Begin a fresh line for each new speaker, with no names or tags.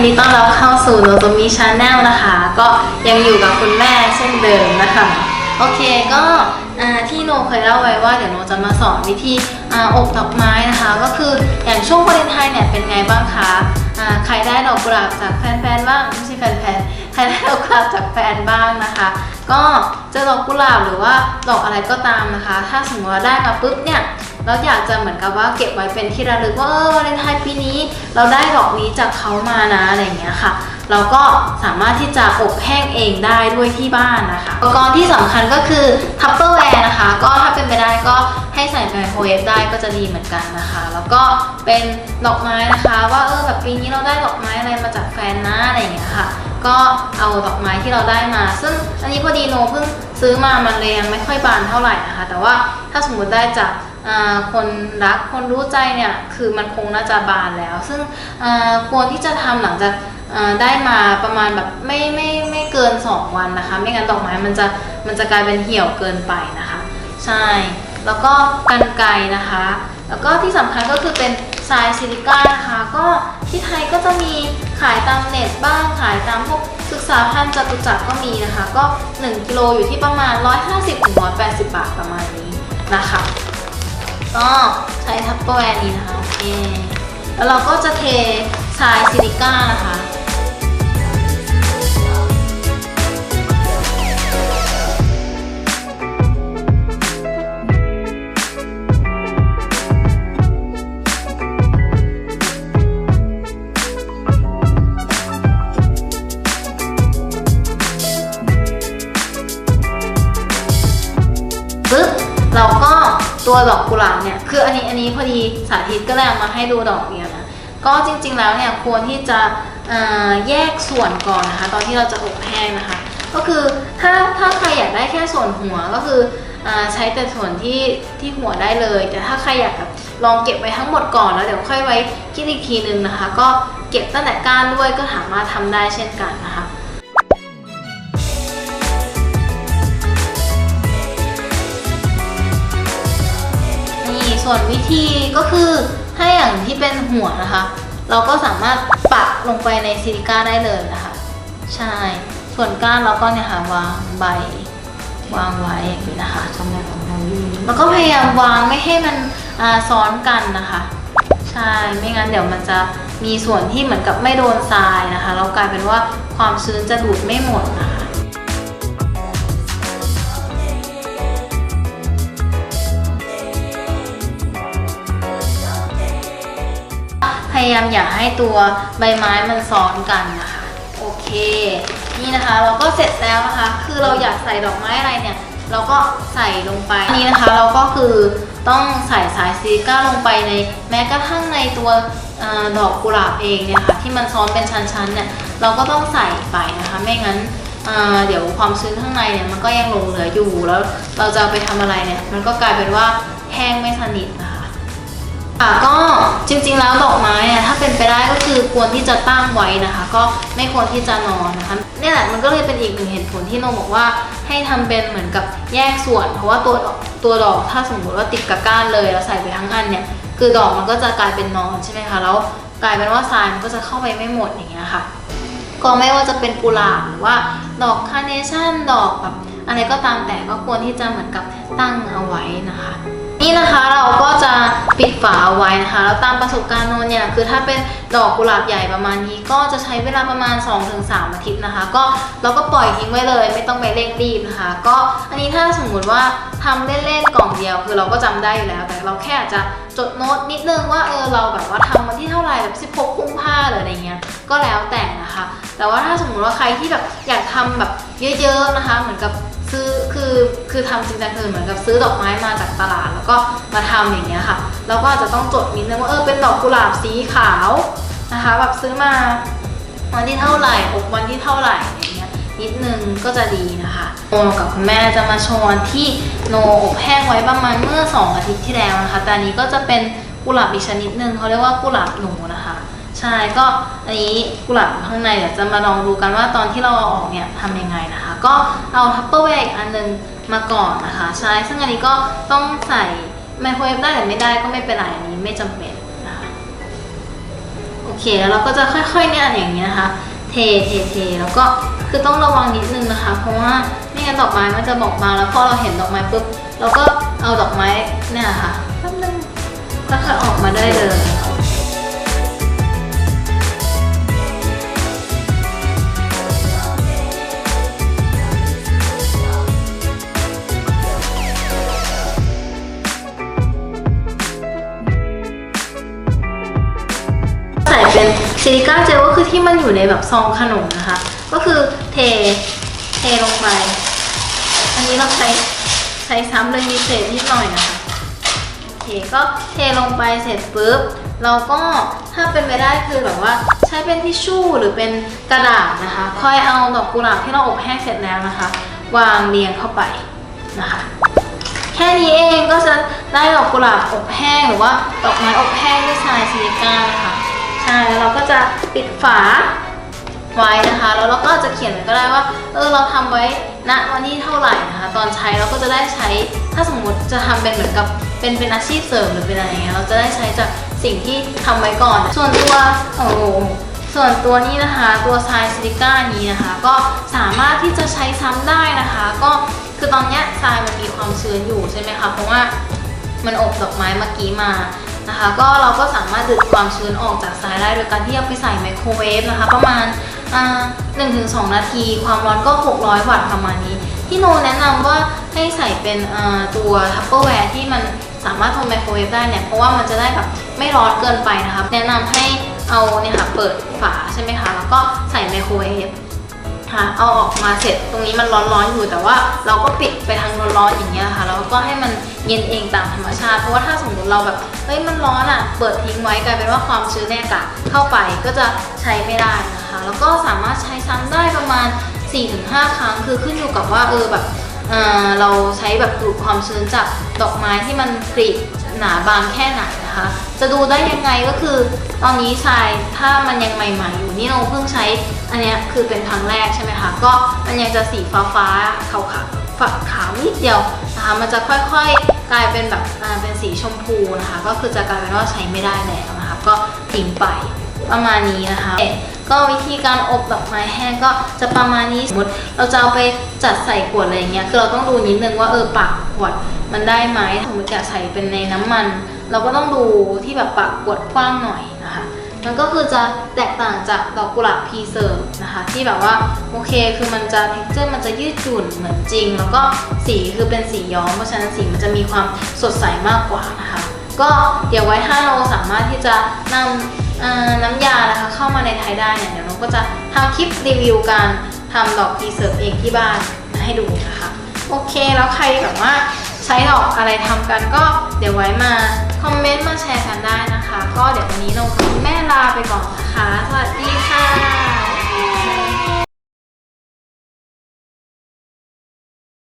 นดีต้อนรับเข้าสู่โนโตมิชาแนลนะคะ ก็ยังอยู่กับคุณแม่เช่นเดิมนะคะ โอเคก็ที่โนเคยเล่าไว้ว่าเดี๋ยวโนจะมาสอนวิธีออบดอกไม้นะคะ ก็คืออย่างช่วงวาเลนไทน์เนี่ยเป็นไงบ้างคะใครได้ดอกกุหลาบจากแฟนๆบ้างไม่ใช่แฟนๆใครได้ดอกกุหลาบจากแฟนบ้างนะคะ ก็จะดอกกุหลาบหรือว่าดอกอะไรก็ตามนะคะ ถ้าสมมติว่าได้มาปุ๊บเนี่ย เราอยากจะเหมือนกับว่าเก็บไว้เป็นที่ระลึกว่าเออวาเลนไทน์ปีนี้ เราได้ดอกนี้จากเขามานะอะไรเงี้ยค่ะเราก็สามารถที่จะอบแห้งเองได้ด้วยที่บ้านนะคะอุปกรณ์ที่สำคัญก็คือทัพเปอร์แวร์นะคะ ก็ถ้าเป็นไปได้ก็ให้ใส่ไมโครเวฟได้ก็จะดีเหมือนกันนะคะ แล้วก็เป็นดอกไม้นะคะ ว่าเออแบบปีนี้เราได้ดอกไม้อะไรมาจากแฟนนะอะไรอย่างเงี้ยค่ะ ก็เอาดอกไม้ที่เราได้มา ซึ่งอันนี้พอดีโนเพิ่งซื้อมามันเลยยังไม่ค่อยบานเท่าไหร่นะคะ แต่ว่าถ้าสมมุติได้จาก คนรักคนรู้ใจเนี่ยคือมันคงน่าจะบานแล้ว ซึ่งควรที่จะทำหลังจากได้มาประมาณแบบไม่ไม่ไม่เกิน 2 วันนะคะ ไม่งั้นดอกไม้มันจะมันจะกลายเป็นเหี่ยวเกินไปนะคะ ใช่ แล้วก็กันไกนะคะ แล้วก็ที่สำคัญก็คือเป็นทรายซิลิก้านะคะก็ที่ไทยก็จะมีขายตามเน็ตบ้างขายตามพวกศึกษาพันธ์จตุจักรก็มีนะคะ ก็ 1กิโลอยู่ที่ประมาณ 150ถึง180 บาทประมาณนี้นะคะ ก็ใช้ทัพเปอร์แวร์นี้นะคะโอเคแล้วเราก็จะเททรายซิลิก้านะคะปึ๊บเราก็ ตัวดอกกุหลาบเนี่ยคืออันนี้อันนี้พอดีสาธิตก็เลยเอามาให้ดูดอกเดียวนะก็จริงๆแล้วเนี่ยควรที่จะแยกส่วนก่อนนะคะ ตอนที่เราจะอบแห้งนะคะ ก็คือถ้าถ้าใครอยากได้แค่ส่วนหัวก็คือใช้แต่ส่วนที่ที่หัวได้เลย แต่ถ้าใครอยากแบบลองเก็บไว้ทั้งหมดก่อนแล้วเดี๋ยวค่อยไว้คิดอีกทีนึงนะคะ ก็เก็บตั้งแต่ก้านด้วยก็สามารถทำได้เช่นกันนะคะ ส่วนวิธีก็คือถ้าอย่างที่เป็นหัวนะคะ เราก็สามารถปักลงไปในซิลิก้าได้เลยนะคะ ใช่ ส่วนก้านเราก็เนี่ยค่ะวางใบ วางไว้อย่างนี้นะคะ
ทำงานของเราอยู่
แล้วก็พยายามวางไม่ให้มันซ้อนกันนะคะ ใช่ไม่งั้นเดี๋ยวมันจะมีส่วนที่เหมือนกับไม่โดนทรายนะคะแล้วกลายเป็นว่าความชื้นจะดูดไม่หมดนะคะ ยายามอย่าให้ตัวใบไม้มันซ้อนกันนะคะ โอเค นี่นะคะเราก็เสร็จแล้วนะคะ คือเราอยากใส่ดอกไม้อะไรเนี่ย เราก็ใส่ลงไปนี่นะคะ เราก็คือต้องใส่สายซิลิก้าลงไปในแม้กระทั่งในตัวอดอกกุหลาบเองเนี่ยค่ะที่มันซ้อนเป็นชั้นๆเนี่ยเราก็ต้องใส่ไปนะคะ ไม่งั้นเดี๋ยวความชื้นข้างในเนี่ยมันก็ยังหลงเหลืออยู่แล้ว เราจะไปทำอะไรเนี่ย มันก็กลายเป็นว่าแห้งไม่สนิทนะคะ ค่ะก็จริงๆแล้วดอกไม้อะถ้าเป็นไปได้ก็คือควรที่จะตั้งไว้นะคะ ก็ไม่ควรที่จะนอนนะคะนี่แหละมันก็เลยเป็นอีกหนึ่งเหตุผลที่โนบอกว่าให้ทำเป็นเหมือนกับแยกส่วน เพราะว่าตัวดอกตัวดอกถ้าสมมติว่าติดกับก้านเลยแล้วใส่ไปทั้งอันเนี่ยคือดอกมันก็จะกลายเป็นนอนใช่ไหมคะแล้วกลายเป็นว่าทรายมันก็จะเข้าไปไม่หมดอย่างเงี้ยค่ะก็ไม่ว่าจะเป็นกุหลาบหรือว่าดอกคาร์เนชั่นดอกแบบอะไรก็ตามแต่ก็ควรที่จะเหมือนกับตั้งเอาไว้นะคะ นี่นะคะเรา นะคะแล้วตามประสบการณ์นนเนี่ยคือถ้าเป็นดอกกุหลาบใหญ่ประมาณนี้ ก็จะใช้เวลาประมาณ 2-3 อาทิตย์นะคะ ก็เราก็ปล่อยทิ้งไว้เลย ไม่ต้องไปเร่งรีบนะคะ ก็อันนี้ถ้าสมมุติว่าทำเล่นๆกล่องเดียว คือเราก็จำได้อยู่แล้ว แต่เราแค่อาจจะจดโน้ตนิดนึงว่าเออเราแบบว่าทำวันที่เท่าไหร่แบบ 16 กุมภาหรืออะไรเงี้ยก็แล้วแต่นะคะ แต่ว่าถ้าสมมติว่าใครที่แบบอยากทำแบบเยอะๆนะคะ เหมือนกับ คือคือทำจริงจังคือเหมือนกับซื้อดอกไม้มาจากตลาด แล้วก็มาทำอย่างเงี้ยค่ะเราก็อาจจะต้องจดนิดนึงว่าเออเป็นดอกกุหลาบสีขาวนะคะแบบซื้อมาวันที่เท่าไหร่อบวันที่เท่าไหร่อย่างเงี้ยนิดนึงก็จะดีนะคะโนกับคุณแม่จะมาชวนที่โนอบแห้งไว้ประมาณเมื่อ 2 อาทิตย์ที่แล้วนะคะแต่อันนี้ก็จะเป็นกุหลาบอีกชนิดนึงเขาเรียกว่ากุหลาบหนูนะคะ ใช่ก็อันนี้กุหลาบข้างในเดี๋ยวจะมาลองดูกันว่าตอนที่เราเอาออกเนี่ยทำยังไงนะคะ ก็เอาทัพเปอร์แวร์อีกอันหนึงมาก่อนนะคะ ใช่ซึ่งอันนี้ก็ต้องใส่ไมโครเวฟได้หรือไม่ได้ก็ไม่เป็นไรอันนี้ไม่จำเป็นนะคะโอเคแล้วเราก็จะค่อยๆเนี่ยอย่างนี้นะคะ เทเทเทแล้วก็คือต้องระวังนิดนึงนะคะ เพราะว่าไม่งั้นดอกไม้มันจะบอกมาแล้วพอเราเห็นดอกไม้ปุ๊บเราก็เอาดอกไม้เนี่ยค่ะแป๊บนึงก็ค่อยออกมาได้เลย ซิลิก้าเจลก็คือที่มันอยู่ในแบบซองขนมนะคะ ก็คือเทเทลงไป อันนี้เราใช้ใช้ซ้ำเลยมีเศษนิดหน่อยนะคะโอเคก็เทลงไปเสร็จปุ๊บเราก็ถ้าเป็นไปได้คือแบบว่าใช้เป็นทิชชู่หรือเป็นกระดาษนะคะค่อยเอาดอกกุหลาบที่เราอบแห้งเสร็จแล้วนะคะ วางเรียงเข้าไปนะคะ แค่นี้เองก็จะได้ดอกกุหลาบอบแห้งหรือว่าดอกไม้อบแห้งด้วยทรายซิลิก้านะคะ ช่แล้วเราก็จะปิดฝาไว้นะคะ แล้วเราก็จะเขียนก็ได้ว่า เออเราทำไว้ณวันที่เท่าไหร่นะคะ ตอนใช้เราก็จะได้ใช้ ถ้าสมมติจะทำเป็นเหมือนกับเป็นเป็นอาชีพเสริมหรือเป็นอะไรอย่างเงี้ย เราจะได้ใช้จากสิ่งที่ทำไว้ก่อน ส่วนตัวโอ้โหส่วนตัวนี้นะคะ ตัวทรายซิลิก้านี้นะคะ ก็สามารถที่จะใช้ซ้ำได้นะคะ ก็คือตอนเนี้ยทรายมันมีความชื้นอยู่ใช่ไหมคะ เพราะว่ามันอบดอกไม้เมื่อกี้มา นะคะ ก็เราก็สามารถดึงความชื้นออกจากทรายได้โดยการที่เอาไปใส่ไมโครเวฟนะคะ ประมาณอ่า1-2นาที ความร้อนก็ 600 วัตต์ประมาณนี้ ที่โนแนะนำว่าให้ใส่เป็นตัวทัพเปอร์แวร์ที่มันสามารถทำไมโครเวฟได้เนี่ย เพราะว่ามันจะได้แบบไม่ร้อนเกินไปนะคะ แนะนำให้เอาเนี่ยค่ะเปิดฝาใช่ไหมคะ แล้วก็ใส่ไมโครเวฟ ค่ะเอาออกมาเสร็จตรงนี้มันร้อนๆอยู่แต่ว่าเราก็ปิดไปทางร้อนๆอย่างเงี้ยค่ะแล้วก็ให้มันเย็นเองตามธรรมชาติเพราะว่าถ้าสมมติเราแบบเฮ้ยมันร้อนอะเปิดทิ้งไว้กลายเป็นว่าความชื้นในอากาศเข้าไปก็จะใช้ไม่ได้นะคะ แล้วก็สามารถใช้ซ้ำได้ประมาณ 4-5 ครั้ง คือขึ้นอยู่กับว่าเออแบบเเราใช้แบบดูดความชื้นจากดอกไม้ที่มันกรีบ หนาบางแค่ไหนนะคะ จะดูได้ยังไงก็คือ ตอนนี้ทรายถ้ามันยังใหม่ๆอยู่นี่เราเพิ่งใช้อันนี้คือเป็นครั้งแรกใช่ไหมคะก็มันยังจะสีฟ้าฟ้าๆขาวขาวฝักขาวนิดเดียวนะคะมันจะค่อยๆกลายเป็นแบบอ่าเป็นสีชมพูนะคะ ก็คือจะกลายเป็นว่าใช้ไม่ได้แล้วนะคะก็ทิ้งไปประมาณนี้นะคะ ก็วิธีการอบดอกไม้แห้งก็จะประมาณนี้สมมติเราจะเอาไปจัดใส่ขวดอะไรอย่างเงี้ยคือเราต้องดูนิดนึงว่าเออปากขวดมันได้ไหมสมมติอยากใส่เป็นในน้ำมัน เราก็ต้องดูที่แบบปากขวดกว้างหน่อยนะคะมันก็คือจะแตกต่างจากดอกกุหลาบพีเซอร์นะคะที่แบบว่าโอเคคือมันจะเท็กเจอร์มันจะยืดหยุ่นเหมือนจริง แล้วก็สีคือเป็นสีย้อมเพราะฉะนั้นสีมันจะมีความสดใสมากกว่านะคะก็เดี๋ยวไว้ถ้าเราสามารถที่จะนำ น้ำยานะคะเข้ามาในไทยได้เนี่ยเดี๋ยวน้องก็จะทำคลิปรีวิวการทำดอกพีเซอร์เองที่บ้านมาให้ดูนะคะ โอเคแล้วใครแบบว่าใช้ดอกอะไรทำกันก็เดี๋ยวไว้มาคอมเมนต์มาแชร์กันได้นะคะ ก็เดี๋ยววันนี้น้องกับแม่ลาไปก่อนนะคะ สวัสดีค่ะ